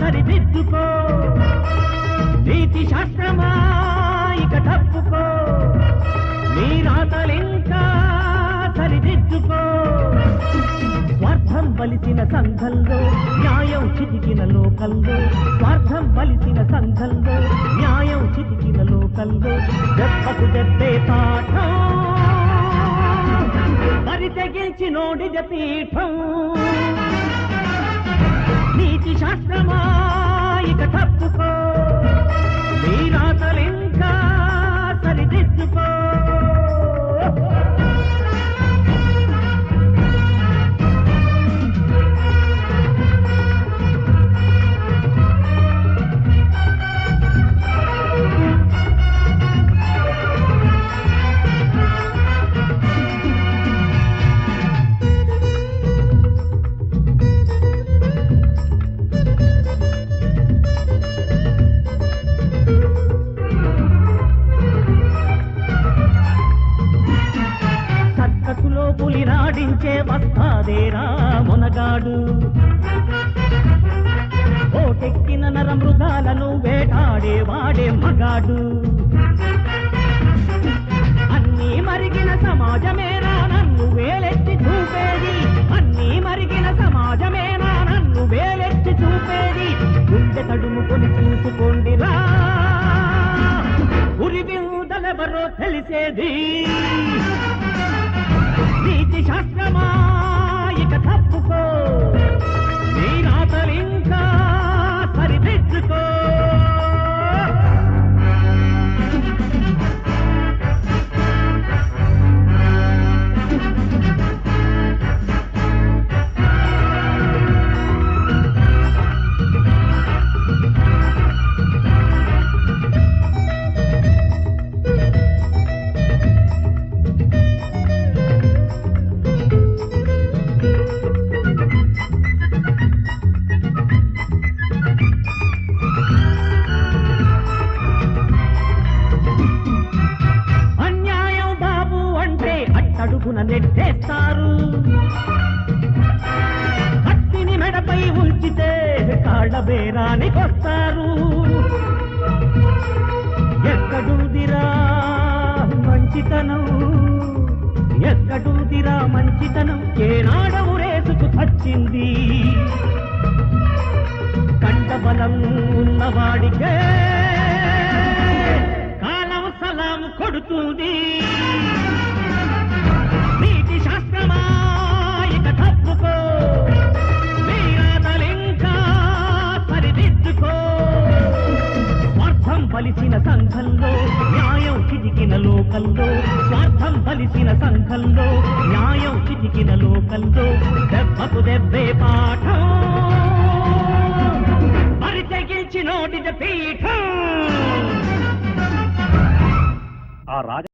సరిదిద్దుకో. నీతి శాస్త్రమా ఇక తప్పుకో. నీ రాతలింకా సరిదిద్దుకో. స్వార్థం బలిసిన సంఘంలో న్యాయం చితికిన లోకల్లో స్వార్థం బలిసిన సంఘంలో న్యాయం చితికిన లోకల్లో దెబ్బకు దెబ్బే పాఠం. మరి తెగించి నోడిద పీఠం. శాస్త్రమా ఇక తప్పుకో. పులి రాడించే వస్తాదేరా మునగాడు. ఓటెక్కిన నర మృగాలను వేటాడే వాడే మగాడు. అన్నీ మరిగిన సమాజమేనా నన్ను వేలెత్తి చూపేది. అన్నీ మరిగిన సమాజమేనా నన్ను వేలెత్తి చూపేది. గుండె తడుముకొని చూసుకోండిరా ఉరి తెలిసేది. నీతి శాస్త్రమా ఇక తప్పుకో. తడుపున నెట్టేస్తారు. కత్తిని మెడపై ఉంచితే కాళ్ళ బేరానికొస్తారు ఎక్కడుదిరా మంచితనం? ఎక్కడుదిరా మంచితనం? ఏనాడవు రేసుకు చచ్చింది కండబలం ఉన్నవాడికే కాలం సలాం కొడుతుంది. బలిసిన సంఘంలో న్యాయం చిటికిన లోకంలో స్వార్థం బలిసిన సంఘంలో న్యాయం చిటికిన లోకంలో దెబ్బకు దెబ్బే పాఠం. మరి నోటిద పీఠం. ఆ రాజ